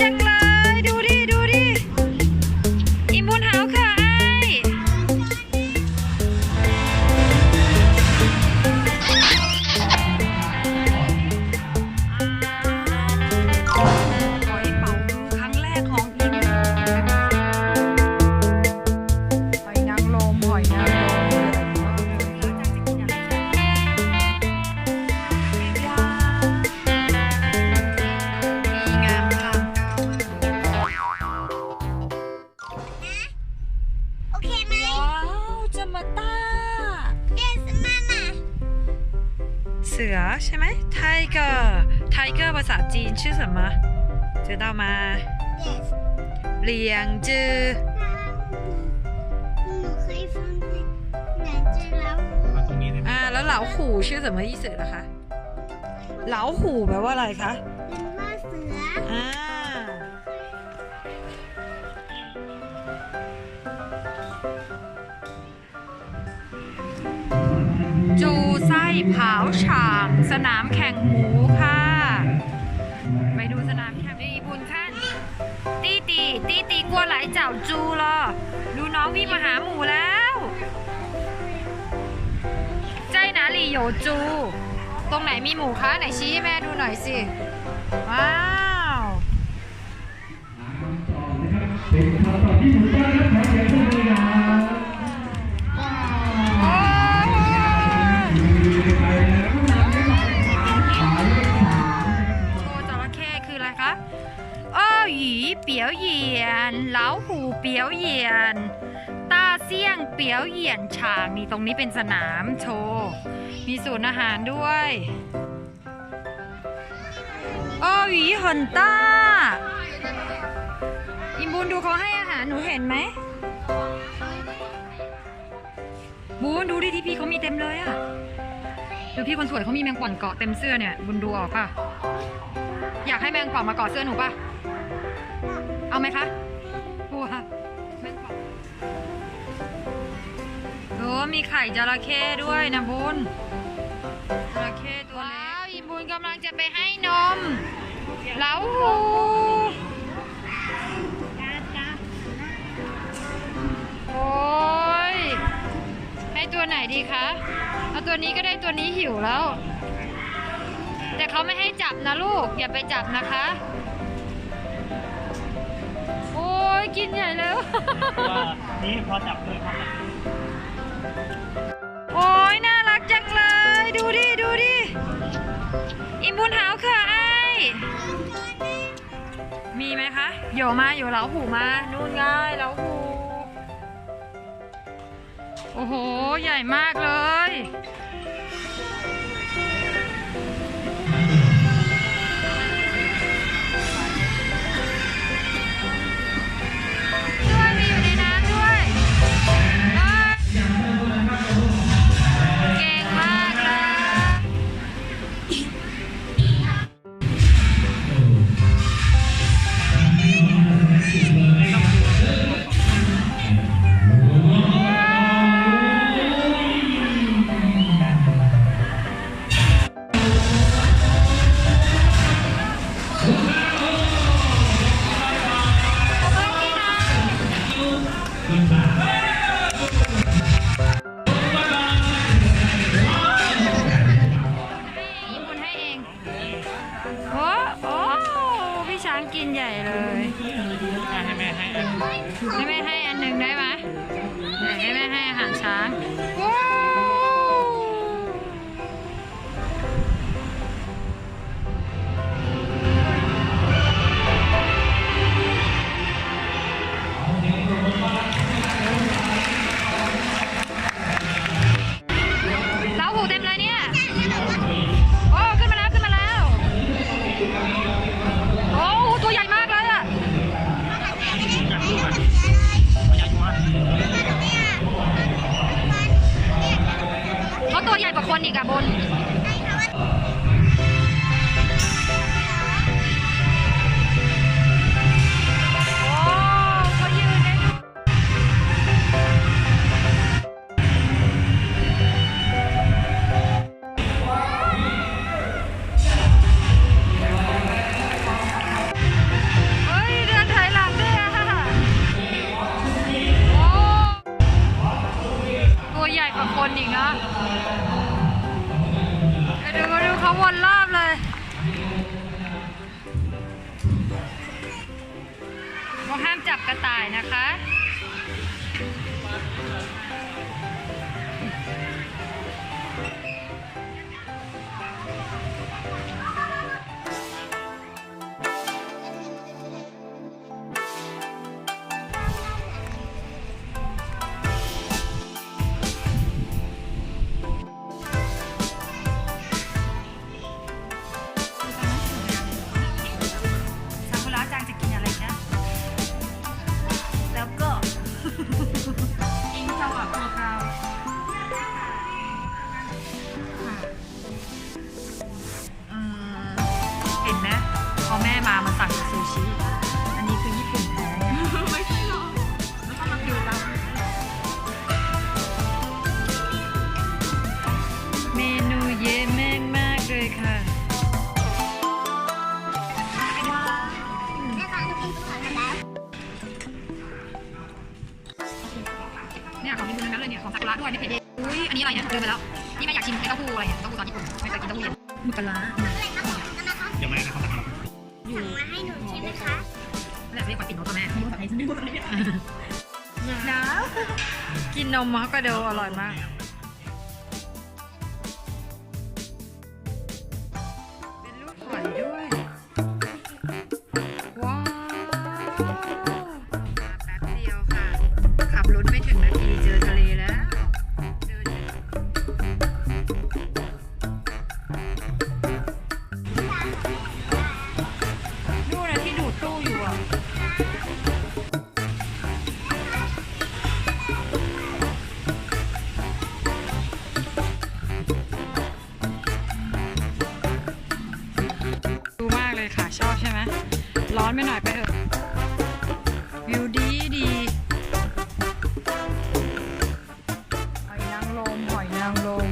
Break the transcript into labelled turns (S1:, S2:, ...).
S1: จั
S2: สื
S1: อใช่ไหมไทเกอร์ไทเกอร์ภาษาจีนชื่อ
S2: ส
S1: มะเจอ
S2: เต่ามาเหลี
S3: ยงจือ
S1: อ่าแล้วเหลาขู่ชื่อสมะยี่เสือนะคะ เหลาขู่แปลว่าอะไรคะ
S2: ว่าเสือ
S1: อ่าจู ผาฉ่าง สนามแข่งหมูค่ะ ไปดูสนามแข่งดีบุญขั้นตีตีตีตีกลัวไหลเจ้าจูเหรอดูน้องวิ่งมาหาหมูแล้ว ใจหนาหลีโยจู ตรงไหนมีหมูคะ ไหนชี้ให้แม่ดูหน่อยสิ ว้าวโเปียวเหยียนเหลาหูเปียวเหยียนตาเสี่ยงเปียวเหยียนฉางนี่ตรงนี้เป็นสนามโชว์มีศูนย์อาหารด้วยอ้อหยีเหินต้า อิมบุญดูเขาให้อาหารหนูเห็นไหมบูนดูดิที่พี่เขามีเต็มเลยอะดูพี่คนสวยเขามีแมงป่องเกาะเต็มเสื้อเนี่ยบุญดูออกป่ะ อยากให้แมงป่องมาเกาะเสื้อหนูป่ะ เอาไหมคะกลัวแมงป่องโอ้มีไข่จระเข้ด้วยนะบุญจระเข้ตัวเล็กว้าวอีบุญกำลังจะไปให้นมเหลาหูโอ้ยให้ตัวไหนดีคะ เอาตัวนี้ก็ได้ตัวนี้หิวแล้ว แต่เขาไม่ให้จับนะลูก อย่าไปจับนะคะโอ้ย กินใหญ่แล้ว
S3: ว่านี่พอจับเลยครับ
S1: โอ้ยน่ารักจังเลย ดูดิ ดูดิ อิมบุญหาวค่ะไอ้ายมีไหมคะโยมาโยเหลาหูมา นู่นง่ายเหลาหู โอ้โห ใหญ่มากเลยด้วย โอ้โอ้พี่ช้างกินใหญ่เลย
S3: ให้แม่ให้อัน
S1: ให้แม่ให้อันหนึ่งได้ไหม Mónica Paul. เขาวนรอบเลย
S3: เรา
S1: ห้ามจับกระต่ายนะคะ เนี่ย
S2: ขอ
S1: งญี่ปุ่นทั้งนั้นเลยเนี่ยของซากุระด้วยไม่เพจอุ้ยอันนี้อะไรเนี่ยเดินไปแล้วนี่แม่อยากชิมไอ้เต้าหู้อะไรเนี่ยเต้าหู้ซอสญี่ปุ่นไม่เคยกินเต้าหู้เย็นมุกกะลา
S3: เดี๋ยวแม่นะครับ
S1: อยู่
S2: มาให้หนูใช่ไหมคะ
S1: นั่นแหละเรียกว่าปิดโน้ตตัวแม่หนาวกินนมมอกระโดอร่อยมาก อนไปหน่อยไปเถอะวิวดีดีหอยนางรมหอยนางรม